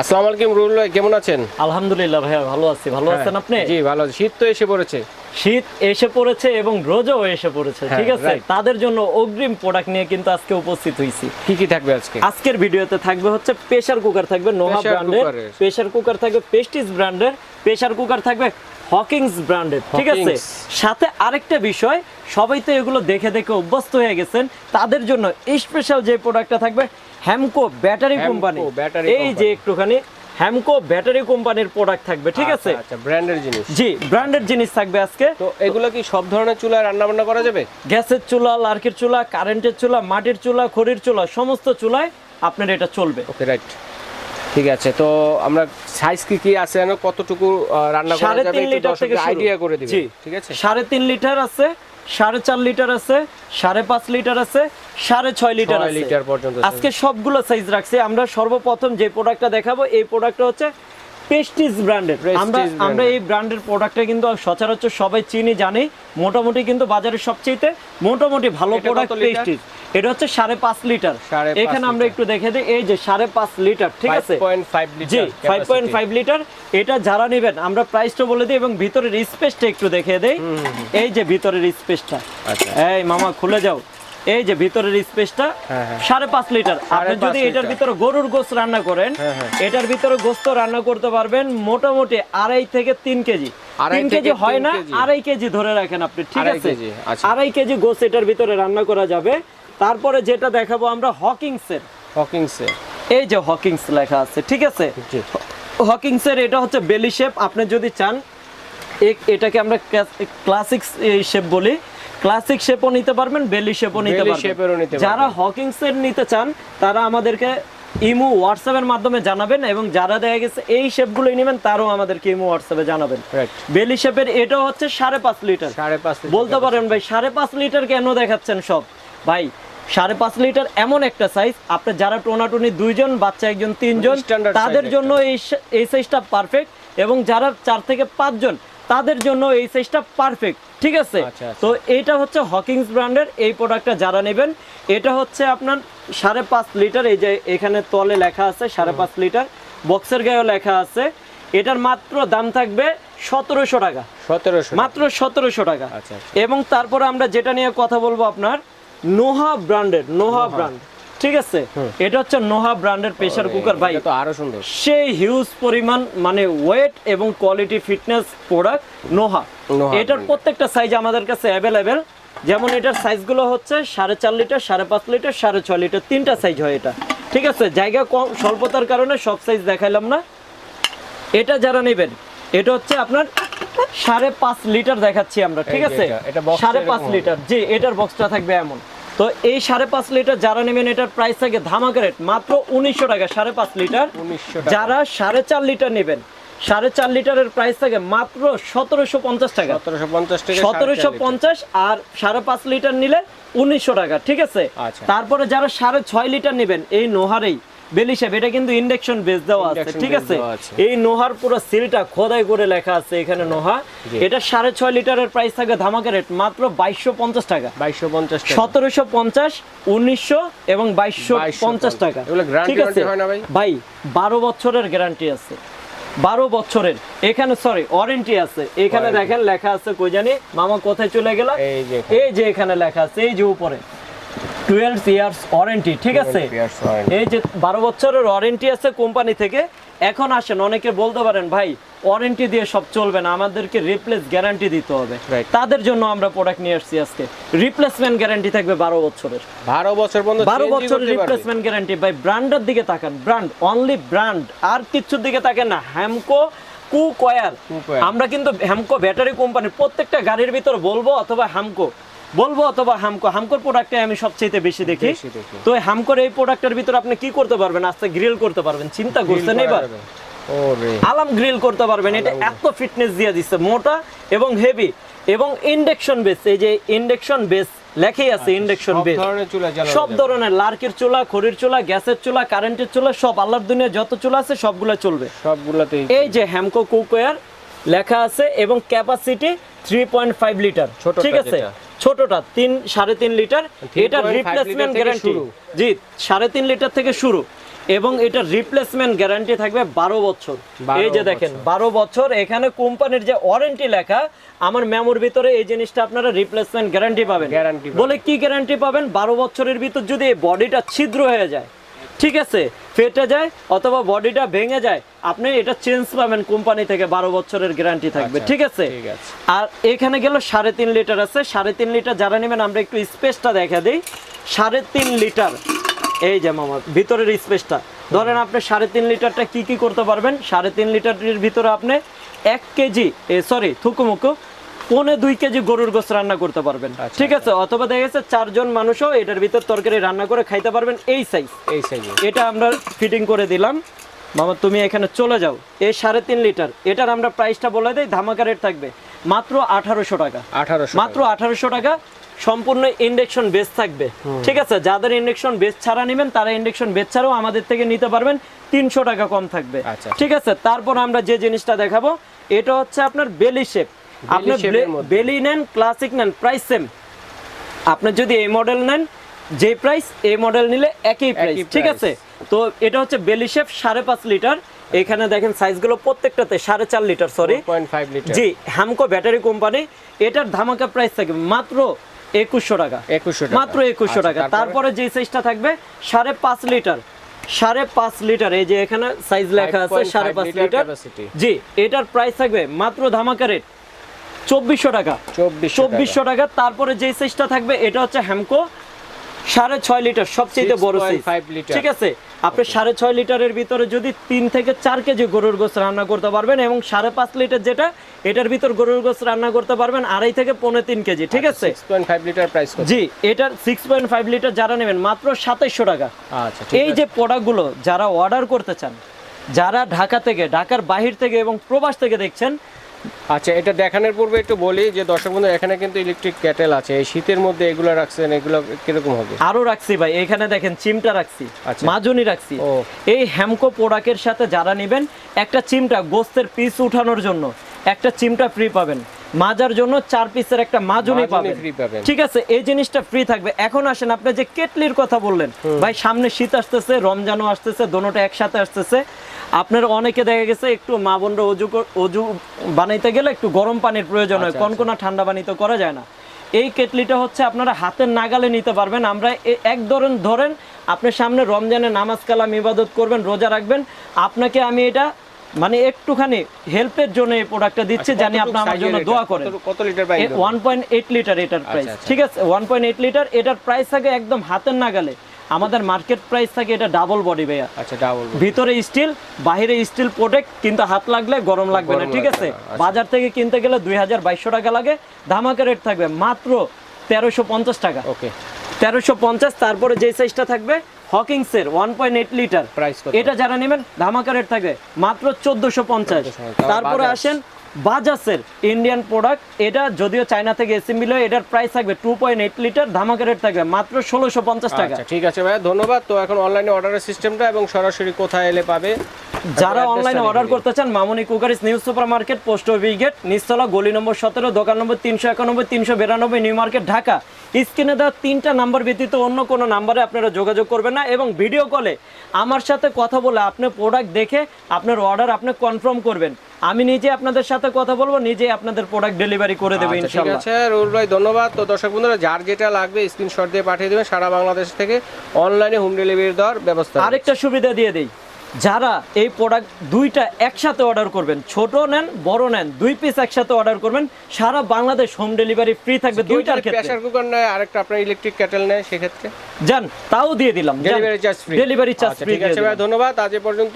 আসসালামু আলাইকুম রুল ভাই কেমন আছেন? আলহামদুলিল্লাহ ভাইয়া ভালো আছি। ভালো আছেন আপনি? জি ভালো আছি। শীত তো এসে পড়েছে। শীত এসে পড়েছে এবং রোজও এসে পড়েছে হ্যাঁ, ঠিক আছে? তাদের জন্য অগ্রিম প্রোডাক্ট নিয়ে কিন্তু আজকে উপস্থিত হয়েছি কি কি থাকবে আজকে? আজকের ভিডিওতে থাকবে হচ্ছে প্রেসার কুকার থাকবে নোহা ব্র্যান্ডের প্রেসার কুকার থাকবে পেস্টিস ব্র্যান্ডের প্রেসার কুকার থাকবে হকিংস ব্র্যান্ডের ঠিক আছে। সাথে আরেকটা বিষয় সবাই তো এগুলো দেখে দেখে অভ্যস্ত হয়ে গেছেন। তাদের জন্য স্পেশাল যে প্রোডাক্টটা থাকবে হ্যামকো ব্যাটারি কোম্পানি এই যে একটুখানি হ্যামকো ব্যাটারি কোম্পানির প্রোডাক্ট থাকবে ঠিক আছে? আচ্ছা ব্র্যান্ডের জিনিস। জি ব্র্যান্ডেড জিনিস থাকবে আজকে। তো এগুলো কি সব ধরনের চুলায় রান্না বান্না করা যাবে? গ্যাসের চুলা লার্কের চুলা কারেন্টের চুলা মাটির চুলা খড়ির চুলা সমস্ত চুলায় আপনার এটা চলবে। ওকে রাইট ঠিক আছে তো আমরা সাইজ কি কি আছে জানো কতটুকু রান্না করা যাবে একটু দর্শকদের আইডিয়া করে দিবেন ঠিক আছে? সাড়ে তিন লিটার আছে সাড়ে চার লিটার আছে সাড়ে পাঁচ লিটার আছে সাড়ে ছয় লিটার লিটার পর্যন্ত আজকে সবগুলো সাইজ রাখছি। আমরা সর্বপ্রথম যে প্রোডাক্টটা দেখাবো এই প্রোডাক্টটা হচ্ছে ব্র্যান্ডের আমরা আমরা এই ব্র্যান্ডের প্রোডাক্টটা কিন্তু সচরাচর সবাই চিনি জানি। মোটামুটি কিন্তু সবচেয়ে মোটামুটি ভালো প্রোডাক্ট এটা হচ্ছে সাড়ে পাঁচ লিটার এখানে আমরা একটু দেখে দিই। এই যে সাড়ে পাঁচ লিটার ঠিক আছে? জি ফাইভ পয়েন্ট ফাইভ লিটার এটা যারা নেবেন আমরা প্রাইসটা বলে দিই এবং ভিতরের স্পেসটা একটু দেখে দেই। এই যে ভিতরের স্পেসটা আচ্ছা। এই মামা খুলে যাও। এই যে ভিতরের স্পেসটা হ্যাঁ, হ্যাঁ। সাড়ে পাঁচ লিটার। আপনি যদি এটার ভিতরে গরুর গোস্ত রান্না করেন হ্যাঁ। এটার ভিতরে গোস্ত রান্না করতে পারবেন মোটামুটি আড়াই থেকে তিন কেজি। তিন কেজি হয় না আড়াই কেজি ধরে রাখেন আপনি ঠিক আছে? আচ্ছা। আড়াই কেজি গোস্ত এটার ভিতরে রান্না করা যাবে। তারপরে যেটা দেখাবো আমরা হকিংসের। হকিংসে এই যে হকিংস লেখা আছে ঠিক আছে? জি। হকিংসের এটা হচ্ছে বেলি শেপ। আপনি যদি চান এটাকে আমরা ক্লাসিক শেপ বলি। ক্লাসিক শেপও নিতে পারবেন বেলি শেপও নিতে পারবেন। নিতে যারা হকিংস এর নিতে চান তারা আমাদেরকে ইমো হোয়াটসঅ্যাপের মাধ্যমে জানাবেন এবং যারা দেখা গেছে এই শেপ শেপগুলোই নেবেন তারও আমাদেরকে ইমো হোয়াটসঅ্যাপে জানাবেন। বেলি শেপের এটা হচ্ছে সাড়ে পাঁচ লিটার। সাড়ে পাঁচ লিটার বলতে পারেন ভাই সাড়ে পাঁচ লিটার কেন দেখাচ্ছেন সব? ভাই সাড়ে পাঁচ লিটার এমন একটা সাইজ আপনি যারা টোনাটুনি দুইজন বাচ্চা একজন তিনজন তাদের জন্য এই এই সাইজটা পারফেক্ট এবং যারা চার থেকে পাঁচজন তাদের জন্য এই সাইজটা পারফেক্ট ঠিক আছে? আচ্ছা, আচ্ছা। তো এটা হচ্ছে হকিংস ব্র্যান্ডের এই প্রোডাক্টটা যারা নেবেন এটা হচ্ছে আপনার সাড়ে পাঁচ লিটার এই যে এখানে তলে লেখা আছে সাড়ে পাঁচ লিটার বক্সের গায়েও লেখা আছে। এটার মাত্র দাম থাকবে সতেরোশো টাকা। সতেরোশো মাত্র সতেরোশো টাকা। আচ্ছা। এবং তারপরে আমরা যেটা নিয়ে কথা বলব আপনার নোহা ব্র্যান্ডের নোহা ব্র্যান্ড ঠিক আছে? এটা হচ্ছে নোহা ব্র্যান্ডের প্রেসার কুকার ভাই। তো আরও সুন্দর। সেই হিউজ পরিমাণ মানে ওয়েট এবং কোয়ালিটি ফিটনেস প্রোডাক্ট নোহা। এটার প্রত্যেকটা সাইজ আমাদের কাছে অ্যাভেলেবেল যেমন এটার সাইজগুলো হচ্ছে সাড়ে চার লিটার সাড়ে পাঁচ লিটার সাড়ে ছয় লিটার তিনটা সাইজ হয় এটা। ঠিক আছে? জায়গা কম স্বল্পতার কারণে সব সাইজ দেখাইলাম না। এটা যারা নেবেন এটা হচ্ছে আপনার সাড়ে পাঁচ লিটার দেখাচ্ছি আমরা ঠিক আছে? সাড়ে পাঁচ লিটার জি এটার বক্সটা থাকবে এমন। তো এই সাড়ে পাঁচ লিটার যারা নেবেন এটার প্রাইস থাকে ধামাকা রেট মাত্র উনিশশো টাকা সাড়ে পাঁচ লিটার। যারা সাড়ে চার লিটার নেবেন সাড়ে চার লিটারের প্রাইস থাকে মাত্র সতেরোশো পঞ্চাশ টাকা। সতেরোশো পঞ্চাশ থেকে সতেরোশো পঞ্চাশ আর সাড়ে পাঁচ লিটার নিলে উনিশশো টাকা ঠিক আছে? আচ্ছা। তারপরে যারা সাড়ে ছয় লিটার নেবেন এই নোহারেই বেলিশেপ এটা কিন্তু ইন্ডাকশন বেস দেওয়া আছে ঠিক আছে? এই নোহার পুরো সিলটা খোদাই করে লেখা আছে এখানে নোহা। এটা সাড়ে ছয় লিটারের প্রাইস থাকে ধামাকা রেট মাত্র বাইশশো পঞ্চাশ টাকা। বাইশশো পঞ্চাশ সতেরোশো পঞ্চাশ উনিশশো এবং বাইশশো পঞ্চাশ টাকা। ঠিক আছে? ভাই? বারো বছরের গ্যারান্টি আছে। বারো বছরের। এখানে সরি ওয়ারেন্টি আছে। এখানে। দেখেন লেখা আছে কই জানি? মামা কোথায় চলে গেল। এই যে এখানে লেখা আছে এই যে উপরে। টুয়েলভ ইয়ার্স ওয়ারেন্টি ঠিক আছে? 12 years warranty। এই যে বারো বছরের ওয়ারেন্টি আছে কোম্পানি থেকে এখন আসেন অনেকে বলতে পারেন ভাই ওয়ারেন্টি দিয়ে সব চলবে না আমাদেরকে রিপ্লেস গ্যারান্টি দিতে হবে। তাদের জন্য আমরা প্রোডাক্ট নিয়ে আসছি আজকে। রিপ্লেসমেন্ট গ্যারান্টি থাকবে বারো বছরের। বারো বছর পর্যন্ত বারো বছরের রিপ্লেসমেন্ট গ্যারান্টি ভাই ব্র্যান্ডের দিকে তাকান ব্র্যান্ড অনলি ব্র্যান্ড আর কিছুর দিকে তাকান না হ্যামকো কু কয়ার আমরা কিন্তু হ্যামকো ব্যাটারি কোম্পানির প্রত্যেকটা গাড়ির ভিতর বলব অথবা হ্যামকো বলব অথবা হামকো? হামকোর প্রোডাক্টে আমি সবচেয়ে বেশি দেখি। তো হামকোর এই প্রোডাক্টের ভিতর আপনি কি করতে পারবেন? আস্তে গ্রিল করতে পারবেন। চিন্তা করছেন Grill করা এবার আলাম গ্রিল করতে পারবেন। এটা এত ফিটনেস দিয়ে দিচ্ছে মোটা এবং হেভি এবং ইন্ডাকশন বেস এই যে ইন্ডাকশন বেস লেখাই আছে ইন্ডাকশন সব বেস ধরনের চুলা জ্বালানো সব ধরনের লার্কের চুলা খড়ির চুলা গ্যাসের চুলা কারেন্টের চুলা সব আল্লাহর দুনিয়া যত চুলা আছে সবগুলো চলবে। সবগুলাতেই এই যে হ্যামকো কুকওয়্যার লেখা আছে এবং capacity three point five litre ঠিক আছে। ছোটটা তিন সাড়ে তিন লিটার 3.5 এটা রিপ্লেসমেন্ট গ্যারান্টি জি সাড়ে তিন লিটার থেকে শুরু। এবং এটা রিপ্লেসমেন্ট গ্যারান্টি থাকবে বারো বছর। এই যে দেখেন বারো বছর এখানে কোম্পানির যে ওয়ারেন্টি লেখা আমার মেমোর ভিতরে এই জিনিসটা আপনারা রিপ্লেসমেন্ট গ্যারান্টি পাবেন। গ্যারান্টি বলে কি গ্যারান্টি পাবেন? বারো বছরের ভিতর যদি এই বডিটা ছিদ্র হয়ে যায় ঠিক আছে ফেটে যায় অথবা বডিটা ভেঙে যায় আপনি এটা চেঞ্জ পাবেন কোম্পানি থেকে বারো বছরের গ্যারান্টি থাকবে আচ্ছা, ঠিক আছে? ঠিক আছে। আর এখানে গেল সাড়ে তিন লিটার আছে সাড়ে তিন লিটার যারা নেবেন আমরা একটু স্পেসটা দেখা দিই। সাড়ে তিন লিটার এই যে মামা ভিতরের স্পেসটা ধরেন আপনি সাড়ে তিন লিটারটা কি কি করতে পারবেন? সাড়ে তিন লিটারের ভিতরে আপনি এক কেজি সরি থুকুমুকু পৌনে দুই কেজি গরুর গোস রান্না করতে পারবেন। আচ্ছা, ঠিক আছে? অথবা দেখা গেছে চারজন মানুষও এটার ভিতর তরকারি রান্না করে খাইতে পারবেন এই সাইজ এই সাইজে এটা আমরা ফিটিং করে দিলাম। মামা তুমি এখানে চলে যাও। এই সাড়ে তিন লিটার। এটার আমরা প্রাইসটা বলে দিই ধামাকা রেট থাকবে। মাত্র আঠারোশো টাকা। আঠারোশো মাত্র আঠারোশো টাকা। সম্পূর্ণ ইন্ডেকশন বেস থাকবে। ঠিক আছে? যাদের ইন্ডেকশন বেস ছাড়া নেবেন তারা ইন্ডেকশন বেস ছাড়াও আমাদের থেকে নিতে পারবেন। তিনশো টাকা কম থাকবে। আচ্ছা। ঠিক আছে? তারপর আমরা যে জিনিসটা দেখাবো এটা হচ্ছে আপনার বেলি শেপ আপনি। বেলি নেন ক্লাসিক নেন প্রাইস সেম আপনি যদি এই মডেল নেন যে প্রাইস এই মডেল নিলে একই প্রাইস ঠিক আছে? তো এটা হচ্ছে বেলি শেপ সাড়ে পাঁচ লিটার। এখানে দেখেন সাইজগুলো প্রত্যেকটাতে সাড়ে চার লিটার সরি জি হ্যামকো ব্যাটারি কোম্পানি এটার ধামাকা প্রাইস থাকবে মাত্র একুশশো টাকা। একুশশো টাকা। মাত্র একুশশো আচ্ছা, টাকা। তারপরে? যে সাইজটা থাকবে সাড়ে পাঁচ লিটার। সাড়ে পাঁচ লিটার এই যে এখানে সাইজ লেখা আছে 5.5 সাড়ে পাঁচ লিটার। জি এটার প্রাইস থাকবে মাত্র ধামাকা রেট চব্বিশশো টাকা। চব্বিশশো টাকা। তারপরে যে সাইজটা থাকবে এটা হচ্ছে হ্যামকো সাড়ে ছয় লিটার সবচেয়ে বড় সাইজ 6.5 লিটার। ঠিক আছে? আপনি সাড়ে ছয় লিটারের ভিতরে যদি তিন থেকে চার কেজি গরুর গোস রান্না করতে পারবেন এবং সাড়ে পাঁচ লিটার যেটা এটার ভিতর গরুর গোস রান্না করতে পারবেন আড়াই থেকে পৌনে তিন কেজি। ঠিক আছে? পয়েন্ট ফাইভ লিটার প্রাইস জি এটার সিক্স পয়েন্ট ফাইভ লিটার যারা নেবেন মাত্র সাতাইশশো টাকা। আচ্ছা এই যে প্রোডাক্টগুলো যারা অর্ডার করতে চান যারা ঢাকা থেকে ঢাকার বাহির থেকে এবং প্রবাস থেকে দেখছেন আচ্ছা এটা দেখানোর পূর্বে একটু বলি যে দর্শক বন্ধু এখানে কিন্তু ইলেকট্রিক ক্যাটেল আছে এই শীতের মধ্যে এগুলো রাখছেন এগুলো কীরকম হবে আরও রাখছি ভাই এখানে দেখেন চিমটা রাখছি আচ্ছা। মাজুনি রাখছি ও। এই হ্যামকো প্রোডাক্টের সাথে যারা নেবেন একটা চিমটা গোস্তের পিস উঠানোর জন্য একটা চিমটা ফ্রি পাবেন মাজার জন্য চার পিসের একটা মাজুনি পাবেন। ঠিক আছে এই জিনিসটা ফ্রি থাকবে। এখন আসেন আপনি যে কেটলির কথা বললেন ভাই সামনে শীত আসতেছে রমজানও আসতেছে দোনোটা একসাথে আসতেছে। আপনার অনেকে দেখা গেছে একটু মা বোনরা অজু অজু বানাইতে গেলে একটু গরম পানির প্রয়োজন হয় আচ্ছা, কনকনা ঠান্ডা পানি তো করা যায় না। এই কেটলিটা হচ্ছে আপনারা হাতের নাগালে নিতে পারবেন। আমরা এক ধরেন ধরেন আপনার সামনে রমজানে নামাজ কালাম ইবাদত করবেন রোজা রাখবেন। আপনাকে আমি এটা মানে একটুখানি হেল্পের জন্য এই প্রোডাক্টটা দিচ্ছি জানি কতটুকু আপনি আমার জন্য দোয়া করেন। কত- লিটার পয়েন্ট এইট লিটার এটার প্রাইস আচ্ছা। ঠিক আছে? ওয়ান পয়েন্ট এইট লিটার এটার প্রাইস থাকে একদম হাতের নাগালে। আমাদের মার্কেট প্রাইস থাকে এটা ডাবল বডি ভাইয়া। আচ্ছা ডাবল ভিতরে স্টিল বাইরে স্টিল প্রোটেক্ট কিন্তু হাত লাগলে গরম লাগবে না ঠিক আছে? আচ্ছা। বাজার থেকে কিনতে গেলে দুই হাজার বাইশশো টাকা লাগে ধামাকা রেট থাকবে মাত্র তেরোশো পঞ্চাশ টাকা। ওকে। তেরোশো পঞ্চাশ তারপরে যে সাইজটা থাকবে হকিংসের one point eight litre price এটা যারা নেবেন ধামাকা রেট থাকবে মাত্র চোদ্দশো পঞ্চাশ। 1450 তারপরে আসেন বাজাজের ইন্ডিয়ান প্রোডাক্ট এটা যদিও চায়না থেকে এসেম্বলি হয় এটার প্রাইস থাকবে টু পয়েন্ট এইট লিটার ধামাকা রেট থাকবে মাত্র ষোলোশো পঞ্চাশ টাকা। আচ্ছা ঠিক আছে ভাইয়া ধন্যবাদ। তো এখন অনলাইনে অর্ডারের সিস্টেমটা এবং সরাসরি কোথায় এলে পাবে? যারা অনলাইনে অর্ডার করতে চান Mamuni cookeries new super market post office gate Nistala গলি নম্বর সতেরো দোকান নম্বর তিনশো একানব্বই তিনশো বিরানব্বই নিউ মার্কেট ঢাকা। স্ক্রিনে দেওয়া তিনটা নাম্বার ব্যতীত অন্য কোনো নাম্বারে আপনারা যোগাযোগ করবেন না এবং ভিডিও কলে আমার সাথে কথা বলে আপনি প্রোডাক্ট দেখে আপনার অর্ডার আপনি কনফার্ম করবেন। আমি নিজে আপনাদের সাথে কথা বলব নিজে আপনাদের প্রোডাক্ট ডেলিভারি করে দেবো আচ্ছা, ঠিক আছে রুল ভাই ধন্যবাদ। তো দর্শক বন্ধুরা যার যেটা লাগবে স্ক্রিনশট দিয়ে পাঠিয়ে দেবেন। সারা বাংলাদেশ থেকে অনলাইনে হোম ডেলিভারি দেওয়ার ব্যবস্থা। আরেকটা সুবিধা দিয়ে দেই। যারা এই প্রোডাক্ট দুইটা একসাথে অর্ডার করবেন ছোট নেন বড় নেন দুই পিস একসাথে অর্ডার করবেন সারা বাংলাদেশ হোম ডেলিভারি ফ্রি থাকবে দুইটার ক্ষেত্রে। প্রেসার কুকার নেয় আরেকটা আপনার ইলেকট্রিক কেটেল নেয় সেক্ষেত্রে। যান তাও দিয়ে দিলাম delivery charge free delivery charge free ঠিক আছে ভাই ধন্যবাদ আজ পর্যন্ত